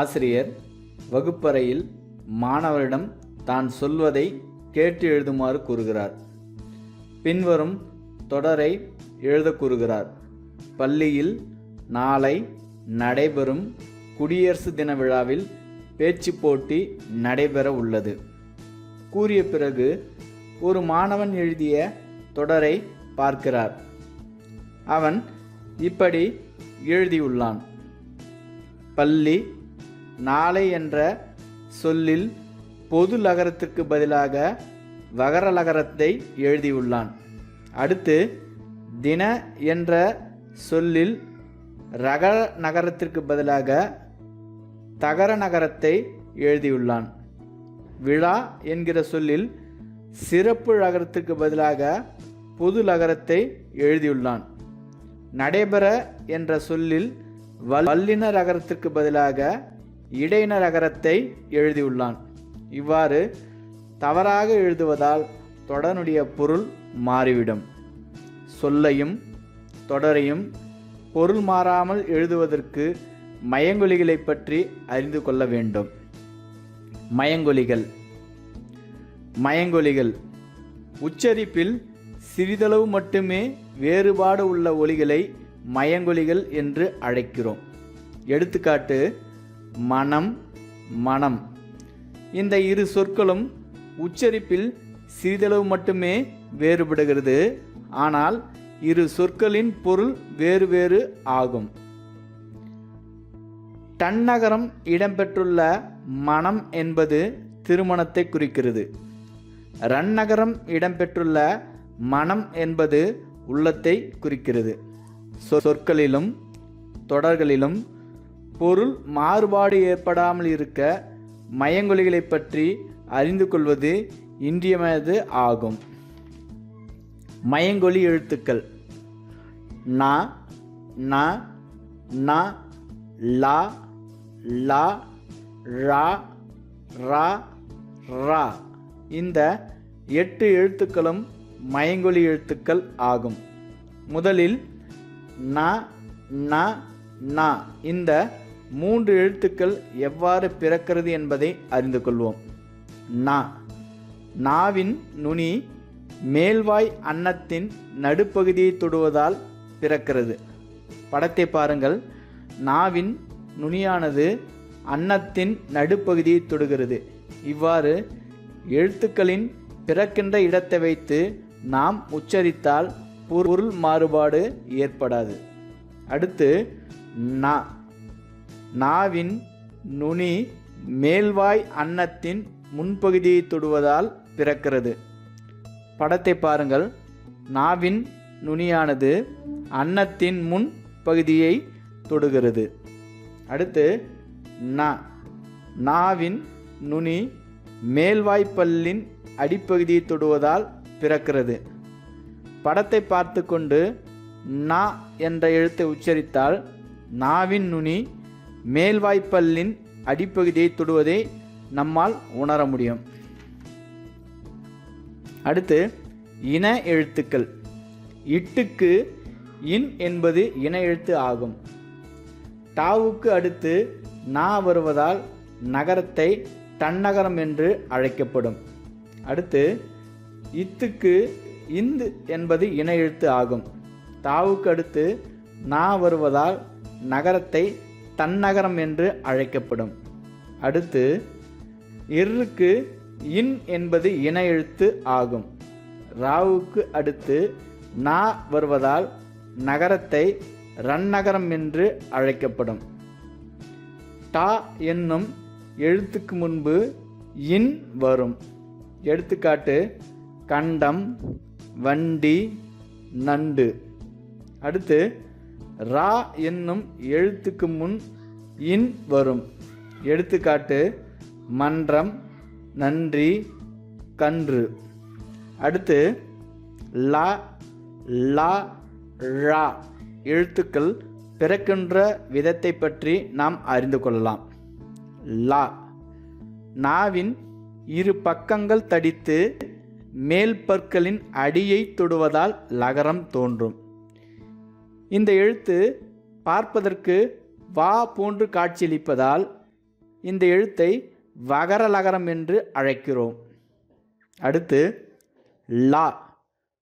ஆசிரியர் வகுப்பறையில் மாணவரிடம் தான் சொல்வதை கேட்டு எழுதுமாறு கூறுகிறார். பின்வரும் தொடரை எழுத கூறுகிறார். பள்ளியில் நாளை நடைபெறும் குடியரசு தின விழாவில் பேச்சு போட்டி நடைபெற உள்ளது. கூறிய பிறகு ஒரு மாணவன் எழுதிய தொடரை பார்க்கிறார். அவன் இப்படி எழுதியுள்ளான். பள்ளி நாளை என்ற சொல்லில் பொது லகரத்துக்கு பதிலாக வகர லகரத்தை எழுதியுள்ளான். அடுத்து தின என்ற சொல்லில் ரக நகரத்திற்கு பதிலாக தகர நகரத்தை எழுதியுள்ளான். விழா என்கிற சொல்லில் சிறப்பு நகரத்திற்கு பதிலாக பொது நகரத்தை எழுதியுள்ளான். நடைபெற என்ற சொல்லில் வல்லின ரகரத்திற்கு பதிலாக இடையின ரகரத்தை எழுதியுள்ளான். இவ்வாறு தவறாக எழுதுவதால் தொடருடைய பொருள் மாறிவிடும். சொல்லையும் தொடரையும் பொருள் மாறாமல் எழுதுவதற்கு மயங்கொலிகளை பற்றி அறிந்து கொள்ள வேண்டும். மயங்கொலிகள். மயங்கொலிகள். உச்சரிப்பில் சிறிதளவு மட்டுமே வேறுபாடு உள்ள ஒலிகளை மயங்கொலிகள் என்று அழைக்கிறோம். எடுத்துக்காட்டு மனம் மனம். இந்த இரு சொற்களும் உச்சரிப்பில் சிறிதளவு மட்டுமே வேறுபடுகிறது. ஆனால் இரு சொற்களின் பொருள் வேறு வேறு ஆகும். தன்னகரம் இடம்பெற்றுள்ள மனம் என்பது திருமணத்தை குறிக்கிறது. ரன்னகரம் இடம்பெற்றுள்ள மனம் என்பது உள்ளத்தை குறிக்கிறது. சொ- சொற்களிலும் தொடர்களிலும் பொருள் மாறுபாடு ஏற்படாமல் இருக்க மயங்கொலிகளை பற்றி அறிந்து கொள்வது இன்றியமையது ஆகும். மயங்கொலி எழுத்துக்கள். ந ந நா லா லா ரா ரா ரா. இந்த எட்டு எழுத்துக்களும் மயங்கொலி எழுத்துக்கள் ஆகும். முதலில் ந ந ந. இந்த மூன்று எழுத்துக்கள் எவ்வாறு பிறக்கிறது என்பதை அறிந்து கொள்வோம். நா. நாவின் நுனி மேல்வாய் அன்னத்தின் நடுப்பகுதியை தொடுவதால் பிறக்கிறது. படத்தை பாருங்கள். நாவின் நுனியானது அன்னத்தின் நடுப்பகுதியை தொடுகிறது. இவ்வாறு எழுத்துக்களின் பிறக்கின்ற இடத்தை வைத்து நாம் உச்சரித்தால் பொருள் மாறுபாடு ஏற்படாது. அடுத்து நா நாவின் நுனி மேல்வாய் அன்னத்தின் முன்பகுதியை தொடுவதால் பிறக்கிறது. படத்தை பாருங்கள். நாவின் நுனியானது அன்னத்தின் முன் பகுதியை தொடுகிறது. அடுத்து நா நாவின் நுனி மேல்வாய்ப்பல்லின் அடிப்பகுதியை தொடுவதால் பிறக்கிறது. படத்தை பார்த்து கொண்டு நா என்ற எழுத்தை உச்சரித்தால் நாவின் நுனி மேல்வாய்ப்பல்லின் அடிப்பகுதியை தொடுவதை நம்மால் உணர முடியும். அடுத்து இன எழுத்துக்கள். இட்டுக்கு இன் என்பது இன எழுத்து ஆகும். டாவுக்கு அடுத்து நா வருவதால் நகரத்தை தன்னகரம் என்று அழைக்கப்படும். அடுத்து இத்துக்கு இந்து என்பது இன எழுத்து ஆகும். தாவுக்கு அடுத்து நா வருவதால் நகரத்தை தன்னகரம் என்று அழைக்கப்படும். அடுத்து இருக்கு இன் என்பது இன எழுத்து ஆகும். ராவுக்கு அடுத்து நா வருவதால் நகரத்தை ரன்னகரம் என்று அழைக்கப்படும். டா என்னும் எழுத்துக்கு முன்பு இன் வரும். எடுத்துக்காட்டு கண்டம் வண்டி நண்டு. அடுத்து ரா என்னும் எழுத்துக்கு முன் இன் வரும். எடுத்துக்காட்டு மன்றம் நன்றி கன்று. அடுத்து லா லா ழா. எழுத்துக்கள் பிறக்கின்ற விதத்தை பற்றி நாம் அறிந்து கொள்ளலாம். லா. நாவின் இரு பக்கங்கள் தடித்து மேல் பற்களின் அடியை தொடுவதால் லகரம் தோன்றும். இந்த எழுத்து பார்ப்பதற்கு வா போன்று காட்சியளிப்பதால் இந்த எழுத்தை வகர லகரம் என்று அழைக்கிறோம். அடுத்து லா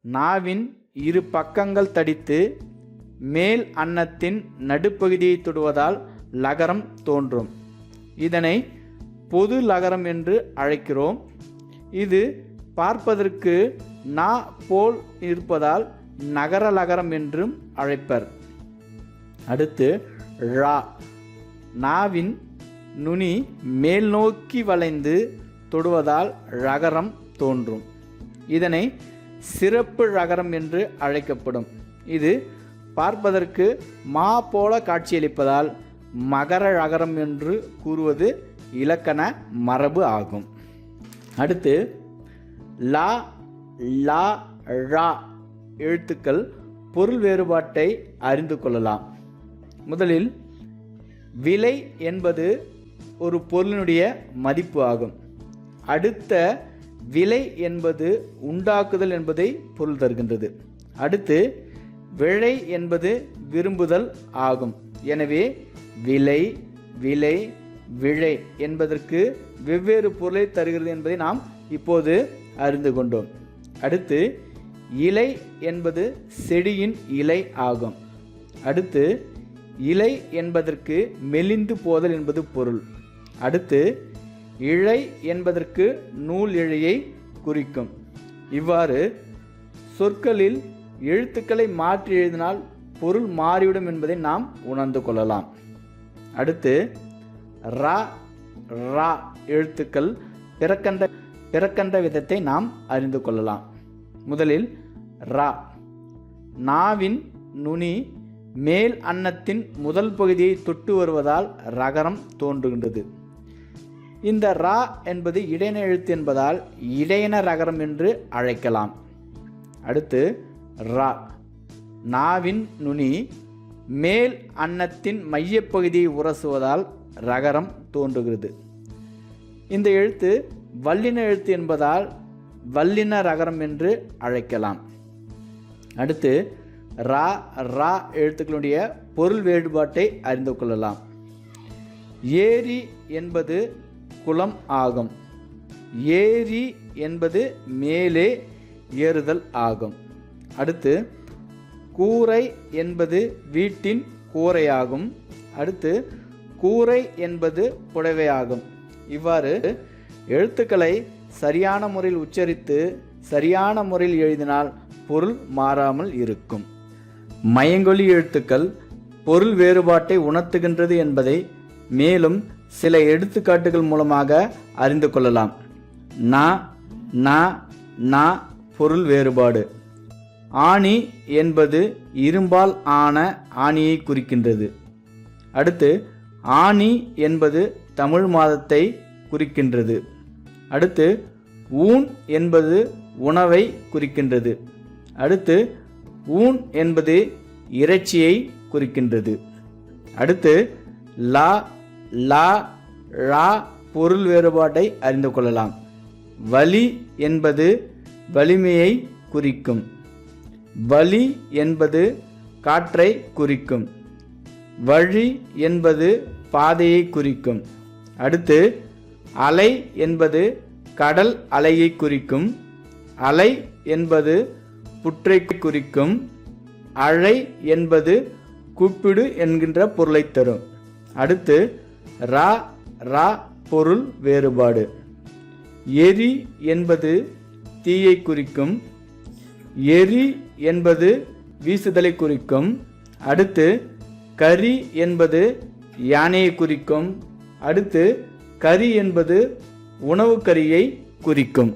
நாவின் இரு பக்கங்கள் தடித்து மேல் அன்னத்தின் நடுப்பகுதியை தொடுவதால் லகரம் தோன்றும். இதனை பொது லகரம் என்று அழைக்கிறோம். இது பார்ப்பதற்கு நா போல் இருப்பதால் நகர லகரம் என்றும் அழைப்பர். அடுத்து ழா. நாவின் நுனி மேல் நோக்கி வளைந்து தொடுவதால் ழகரம் தோன்றும். இதனை சிறப்பு ழகரம் என்று அழைக்கப்படும். இது பார்ப்பதற்கு மா போல காட்சியளிப்பதால் மகர ழகரம் என்று கூறுவது இலக்கண மரபு ஆகும். அடுத்து லா லா ழா எழுத்துக்கள் பொருள் வேறுபாட்டை அறிந்து கொள்ளலாம். முதலில் விலை என்பது ஒரு பொருளினுடைய மதிப்பு ஆகும். அடுத்த விலை என்பது உண்டாக்குதல் என்பதை பொருள் தருகின்றது. அடுத்து விலை என்பது விரும்புதல் ஆகும். எனவே விலை விலை விழை என்பதற்கு வெவ்வேறு பொருளை தருகிறது என்பதை நாம் இப்போது அறிந்து கொண்டோம். அடுத்து இலை என்பது செடியின் இலை ஆகும். அடுத்து இலை என்பதற்கு மெலிந்து போதல் என்பது பொருள். அடுத்து இழை என்பதற்கு நூல் இழையை குறிக்கும். இவ்வாறு சொற்களில் எழுத்துக்களை மாற்றி எழுதினால் பொருள் மாறிவிடும் என்பதை நாம் உணர்ந்து கொள்ளலாம். அடுத்து ரா ரா எழுத்துக்கள் பிறக்கண்ட பிறக்கண்ட விதத்தை நாம் அறிந்து கொள்ளலாம். முதலில் ரா. நாவின் நுனி மேல் அன்னத்தின் முதல் பகுதியை தொட்டு வருவதால் ரகரம் தோன்றுகின்றது. இந்த ரா என்பது இடையின எழுத்து என்பதால் இடையின ரகரம் என்று அழைக்கலாம். அடுத்து ரா. நாவின் நுனி மேல் அன்னத்தின் மையப்பகுதியை உரசுவதால் ரகரம் தோன்றுகிறது. இந்த எழுத்து வல்லின எழுத்து என்பதால் வல்லின ரகரம் என்று அழைக்கலாம். அடுத்து ரா ரா எழுத்துக்களுடைய பொருள் வேறுபாட்டை அறிந்து கொள்ளலாம். ஏரி என்பது குளம் ஆகும். ஏரி என்பது மேலே ஏறுதல் ஆகும். அடுத்து கூரை என்பது வீட்டின் கூரையாகும். அடுத்து கூரை என்பது புடவையாகும். இவ்வாறு எழுத்துக்களை சரியான முறையில் உச்சரித்து சரியான முறையில் எழுதினால் பொருள் மாறாமல் இருக்கும். மயங்கொலி எழுத்துக்கள் பொருள் வேறுபாட்டை உணர்த்துகின்றது என்பதை மேலும் சில எடுத்துக்காட்டுகள் மூலமாக அறிந்து கொள்ளலாம். நா நா நா பொருள் வேறுபாடு. ஆணி என்பது இரும்பால் ஆன ஆணியை குறிக்கின்றது. அடுத்து ஆணி என்பது தமிழ் மாதத்தை குறிக்கின்றது. அடுத்து ஊன் என்பது உணவை குறிக்கின்றது. அடுத்து ஊன் என்பது இறைச்சியை குறிக்கின்றது. அடுத்து லா லா ழா பொருள் வேறுபாட்டை அறிந்து கொள்ளலாம். வலி என்பது வலிமையை குறிக்கும். வலி என்பது காற்றை குறிக்கும். வழி என்பது பாதையை குறிக்கும். அடுத்து அலை என்பது கடல் அலையை குறிக்கும் அலை என்பது புற்றை குறிக்கும் அழை என்பது கூப்பிடு என்கின்ற பொருளை தரும். அடுத்து ரா ரா பொருள் வேறுபாடு. எரி என்பது தீயை குறிக்கும் எரி என்பது வீசுதலை குறிக்கும். அடுத்து கரி என்பது யானையை குறிக்கும். அடுத்து கரி என்பது உணவு கரியை குறிக்கும்.